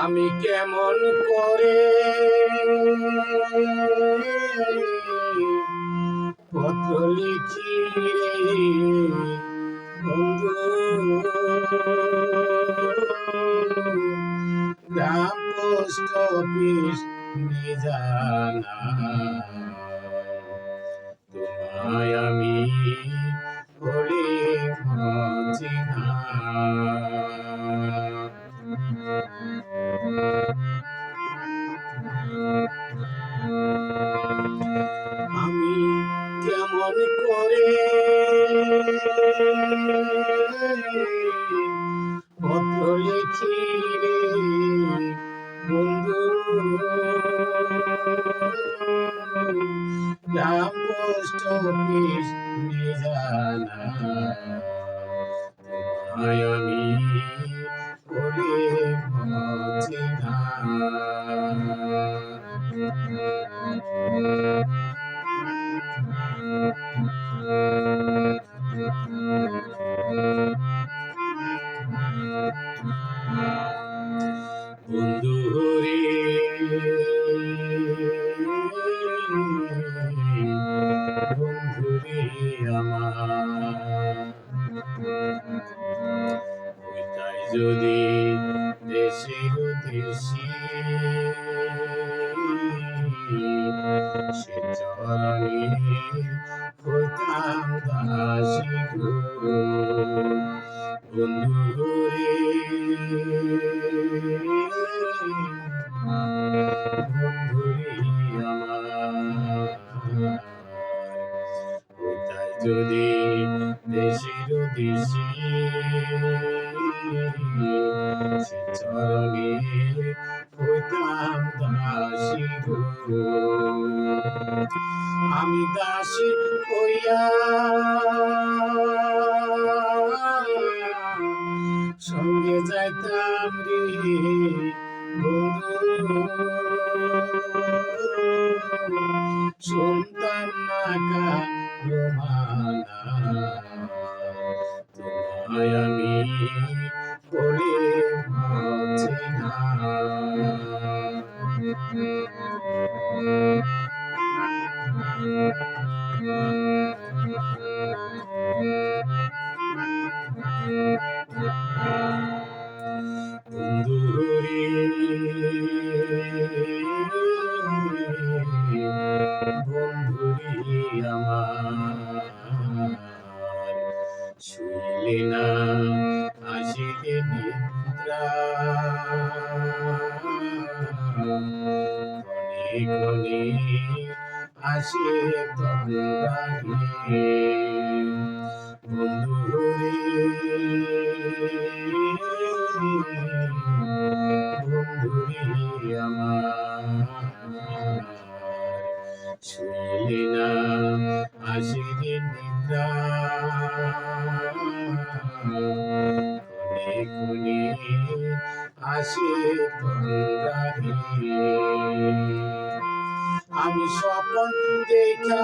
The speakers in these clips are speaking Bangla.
আমি কেমন করে পত্র লিখি রে গ্রাম পোস্ট অফিস নিয়ে জানা তোমায় আমি পত্র লিখি বন্ধু। গ্রাম পোস্ট অফিস জানা ওইটাই যদি দেশে দেশি সে চরণে হইতাম দাসী বন্ধু রে দেশি সে চরণে হইতাম দাসী গো আমি দাসী সঙ্গে যাইতাম শুনতাম না বন্ধু ক্ষণে আসে তন্দ্রাগে বন্ধু রে আমার। ছুঁলি না আসিলে আমি স্বপ্ন দেখা।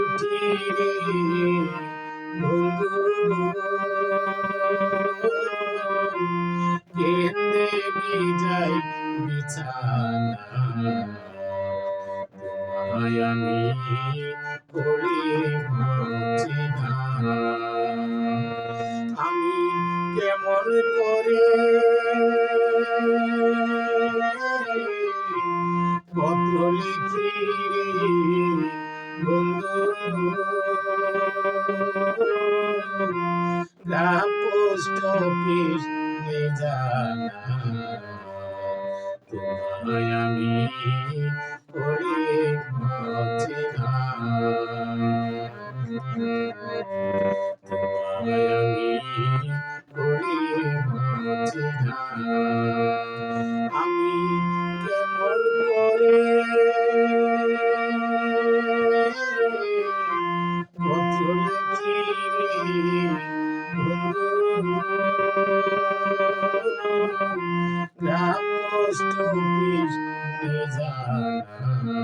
উঠি রে বন্ধু। পত্র লিখি বন্ধু গ্রাম পোস্ট অফিস জানা তোমায় আমি বলি গ্রাম পোস্ট অফিস নিয়ে জানা